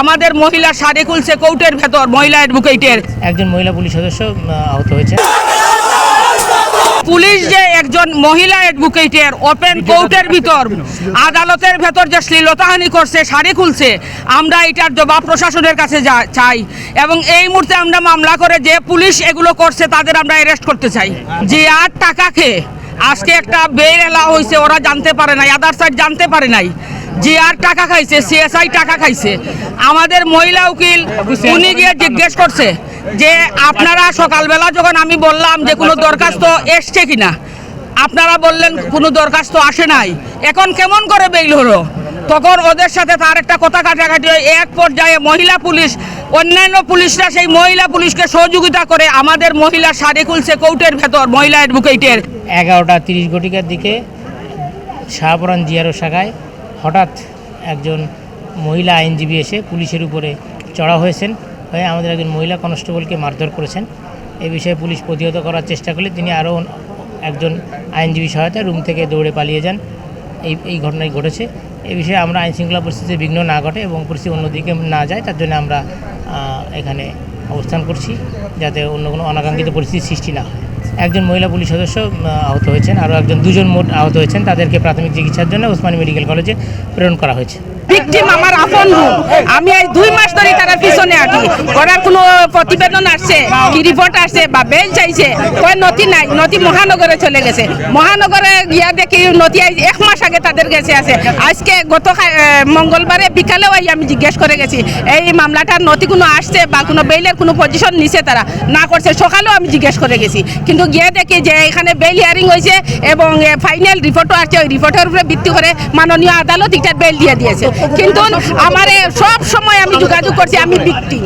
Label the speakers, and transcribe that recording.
Speaker 1: আমাদের মহিলা শাড়ি খুলছে কোর্টের ভেতর মহিলা অ্যাডভোকেটের
Speaker 2: একজন মহিলা পুলিশ সদস্য আহত হয়েছে।
Speaker 1: পুলিশ যে একজন মহিলা অ্যাডভোকেটের ওপেন কোর্টের ভিতর আদালতের ভেতর যে শ্লীলতাহানি করছে শাড়ি খুলছে আমরা এটার জবাব প্রশাসনের কাছে চাই। এবং এই মুহূর্তে আমরা মামলা করে যে পুলিশ এগুলো করছে তাদের আমরা অ্যারেস্ট করতে চাই। যে আর টাকা খেয়ে আজকে একটা বের এলা হয়েছে ওরা জানতে পারে নাই আদার সাইড জানতে পারে নাই। যে আর টাকা খাইছে সিএসআই টাকা খাইছে। আমাদের মহিলা উকিল, উনি গিয়ে জিজ্ঞেস করছে যে, আপনারা সকালবেলা যখন আমি বললাম যে কোনো দরখাস্ত এসছে কিনা, আপনারা বললেন কোনো দরখাস্ত আসে নাই। এখন কেমন করে বেইল হলো? তখন ওদের সাথে তার একটা কথা কাটাকাটি হয়। এক পর্যায়ে মহিলা পুলিশ, অন্যান্য পুলিশরা সেই মহিলা পুলিশকে সহযোগিতা করে আমাদের মহিলা শাড়ি খুলছে কোর্টের ভেতর মহিলা অ্যাডভোকেটের
Speaker 2: এগারোটা তিরিশ ঘটিকার দিকে শাহপুরান জিয়ারো শাখায় হঠাৎ একজন মহিলা আইনজীবী এসে পুলিশের উপরে চড়া হয়েছেন, হয়ে আমাদের একজন মহিলা কনস্টেবলকে মারধর করেছেন। এ বিষয়ে পুলিশ প্রতিহত করার চেষ্টা করলে তিনি আরও একজন আইনজীবী সহায়তায় রুম থেকে দৌড়ে পালিয়ে যান। এই এই ঘটনাই ঘটেছে। এই বিষয়ে আমরা আইন শৃঙ্খলা পরিস্থিতিতে বিঘ্ন না ঘটে এবং পরিস্থিতি অন্যদিকে না যায়, তার জন্য আমরা এখানে অবস্থান করছি যাতে অন্য কোনো অনাকাঙ্ক্ষিত পরিস্থিতির সৃষ্টি না হয়। একজন মহিলা পুলিশ সদস্য আহত হয়েছেন। আরও একজন, দুজন মোট আহত হয়েছেন। তাদেরকে প্রাথমিক চিকিৎসার জন্য ওসমানী মেডিকেল কলেজে প্রেরণ করা হয়েছে।
Speaker 1: ভিকটিম আমার আপন আমি এই দুই মাস ধরে তারা পিছনে আঁকি। করার কোনো প্রতিবেদন আসছে? কি রিপোর্ট আসছে? বা বেল চাইছে কয় নথি নাই? নথি মহানগরে চলে গেছে। মহানগরে গিয়া দেখি নথি এক মাস আগে তাদের গেছে আছে। আজকে গত মঙ্গলবারে বিকালেও আই আমি জিজ্ঞেস করে গেছি। এই মামলাটার নথি কোনো আসছে বা কোনো বেইলের কোনো পজিশন নিছে তারা? না করছে। সকালেও আমি জিজ্ঞেস করে গেছি। কিন্তু গিয়ে দেখি যে এখানে বেল হিয়ারিং হয়েছে এবং ফাইনাল রিপোর্টও আসছে। ওই রিপোর্টের উপরে ভিত্তি করে মাননীয় আদালত এটা বেল দিয়ে দিয়েছে। কিন্তু আমার সব সময় আমি যোগাযোগ করছি আমি বিক্রি।